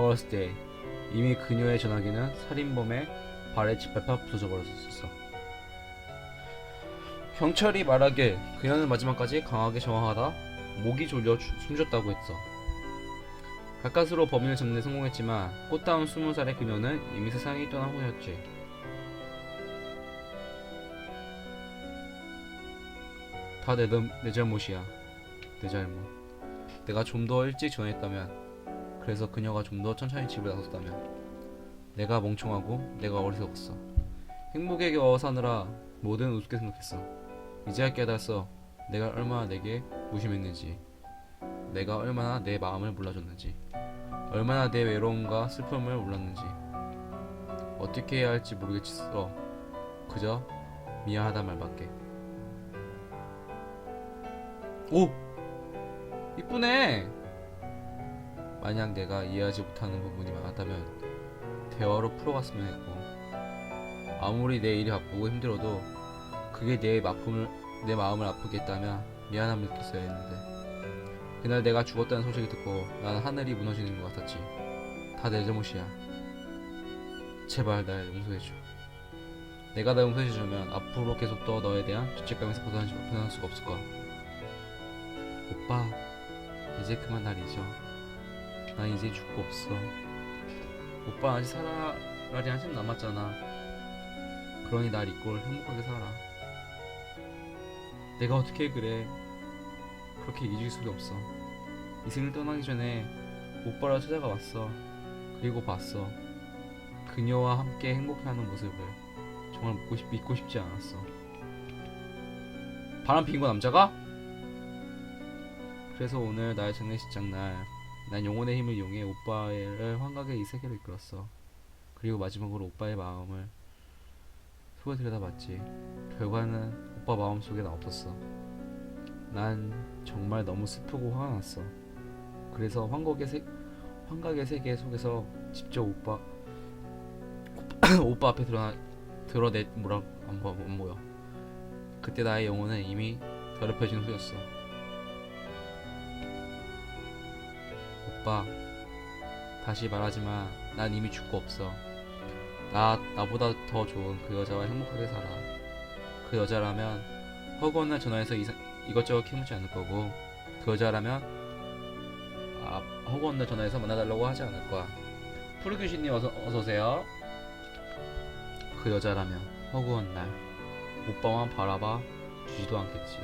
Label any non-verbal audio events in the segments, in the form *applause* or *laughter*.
걸었을 때 이미 그녀의 전화기는 살인범의 발에 짓밟아 부서져 버렸었어. 경찰이 말하길 그녀는 마지막까지 강하게 저항하다 목이 졸려 주- 숨졌다고 했어. 가까스로 범인을 잡는 데 성공했지만 꽃다운 스무 살의 그녀는 이미 세상이 떠난 후였지. 다내내 잘못이야. 내 잘못. 내가 좀 더 일찍 전화했다면, 그래서 그녀가 좀 더 천천히 집을 나섰다면, 내가 멍청하고 내가 어리석었어. 행복에 겨워 사느라 뭐든 우습게 생각했어. 이제야 깨달았어. 내가 얼마나 내게 무심했는지, 내가 얼마나 내 마음을 몰라줬는지, 얼마나 내 외로움과 슬픔을 몰랐는지, 어떻게 해야 할지 모르겠어. 그저 미안하다 말밖에. 오! 이쁘네! 만약 내가 이해하지 못하는 부분이 많았다면 대화로 풀어갔으면 했고 아무리 내 일이 바쁘고 힘들어도 그게 내 마음을 내 마음을 아프게 했다면 미안함을 느꼈어야 했는데 그날 내가 죽었다는 소식을 듣고 나는 하늘이 무너지는 것 같았지. 다 내 잘못이야. 제발 날 용서해줘. 내가 날 용서해주면 앞으로 계속 또 너에 대한 죄책감에서 벗어나지 벗어날 수가 없을 거야. 오빠 이제 그만 날 잊어 난 이제 죽고 없어. 오빠 아직 살아 날이 한참 남았잖아. 그러니 날 잊고 행복하게 살아. 내가 어떻게 그래? 그렇게 잊을 수가 없어. 이승을 떠나기 전에 오빠를 찾아가 왔어. 그리고 봤어. 그녀와 함께 행복해하는 모습을 정말 믿고, 싶, 믿고 싶지 않았어. 바람 피는 거 남자가? 그래서 오늘 나의 장례식장 날, 난 영혼의 힘을 이용해 오빠를 환각의 이 세계로 이끌었어. 그리고 마지막으로 오빠의 마음을 속에 들여다봤지. 결과는 오빠 마음 속에 나 없었어. 난 정말 너무 슬프고 화가 났어. 그래서 환각의 세, 환각의 세계 속에서 직접 오빠 *coughs* 오빠 앞에 드러나 드러내 뭐라 안, 보- 안 보여. 그때 나의 영혼은 이미 더럽혀진 후였어. 오빠, 다시 말하지만 난 이미 죽고 없어. 나 나보다 더 좋은 그 여자와 행복하게 살아. 그 여자라면 허구한 날 전화해서 이사, 이것저것 캐묻지 않을 거고 그 여자라면 아, 허구한 날 전화해서 만나달라고 하지 않을 거야. 푸르규신님 어서 어서 오세요. 그 여자라면 허구한 날 오빠만 바라봐 주지도 않겠지.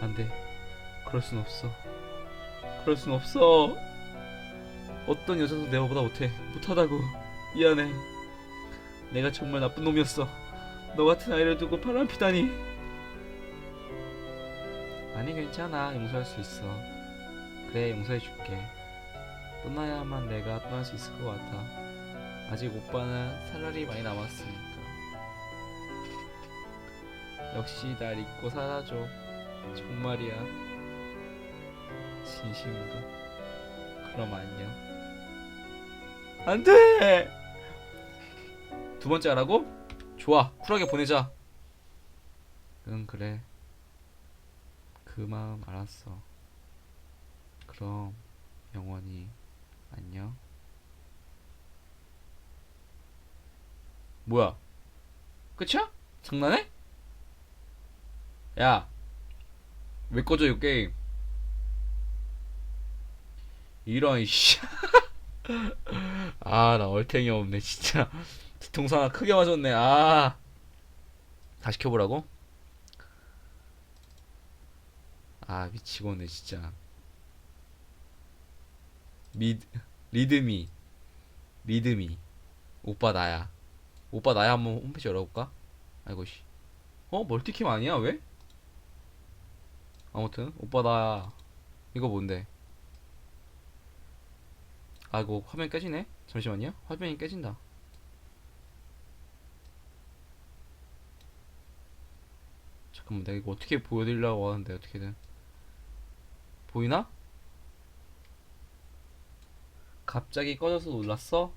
안 돼. 그럴 순 없어. 그럴 순 없어. 어떤 여자도 내가보다 못해. 못하다고. 미안해. 내가 정말 나쁜 놈이었어. 너 같은 아이를 두고 바람 피다니. 아니 괜찮아. 용서할 수 있어. 그래 용서해 줄게. 떠나야만 내가 떠날 수 있을 것 같아. 아직 오빠는 살 날이 많이 남았으니까. 역시 날 잊고 살아줘. 정말이야. 진심으로. 그럼 안녕. 안 돼! 두 번째 하라고? 좋아. 쿨하게 보내자. 응, 그래. 그 마음 알았어. 그럼, 영원히, 안녕. 뭐야? 끝이야? 장난해? 야, 왜 꺼져 이 게임? 이런 씨. *laughs* 아, 나 얼탱이 없네, 진짜. 뒤통수 하나 크게 맞았네. 아. 다시 켜 보라고? 아, 미치겠네, 진짜. 미, 리드미. 리드미. 오빠 나야. 오빠 나야 한번 홈페이지 열어 볼까? 아이고, 씨. 어? 멀티캠 아니야? 왜? 아무튼, 오빠 나야. 이거 뭔데? 아이고 화면 깨지네 잠시만요 화면이 깨진다 잠깐만 내가 이거 어떻게 보여드리려고 하는데 어떻게든 보이나? 갑자기 꺼져서 놀랐어?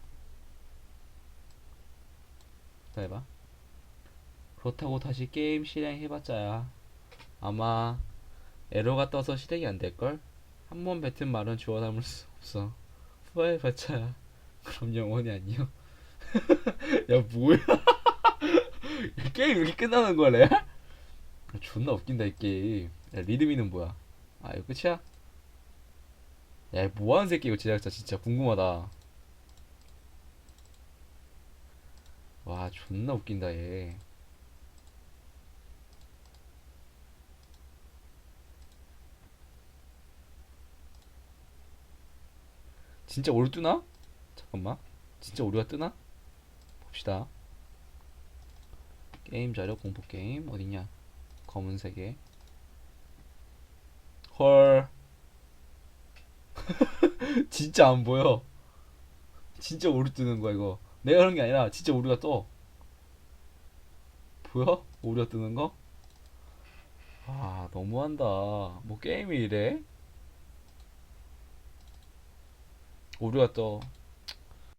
기다려봐 그렇다고 다시 게임 실행해봤자야 아마 에러가 떠서 실행이 안 될걸? 한 번 뱉은 말은 주워 담을 수 없어. 후회해봤자 그럼 영원히 안녕. *laughs* 야 뭐야? 이 *laughs* 게임 이렇게 끝나는 거래? 아, 존나 웃긴다 이 게임. 야 리드미는 뭐야? 아 이거 끝이야? 야 뭐하는 새끼 이거 제작자 진짜 궁금하다. 와 존나 웃긴다 얘. 진짜 오류 뜨나? 잠깐만. 진짜 오류가 뜨나? 봅시다. 게임 자료 공포 게임 어디냐? 검은색에. 헐. *laughs* 진짜 안 보여. 진짜 오류 뜨는 거야 이거. 내가 그런 게 아니라 진짜 오류가 떠. 보여? 오류가 뜨는 거? 아 너무한다. 뭐 게임이 이래? 오류가 떠.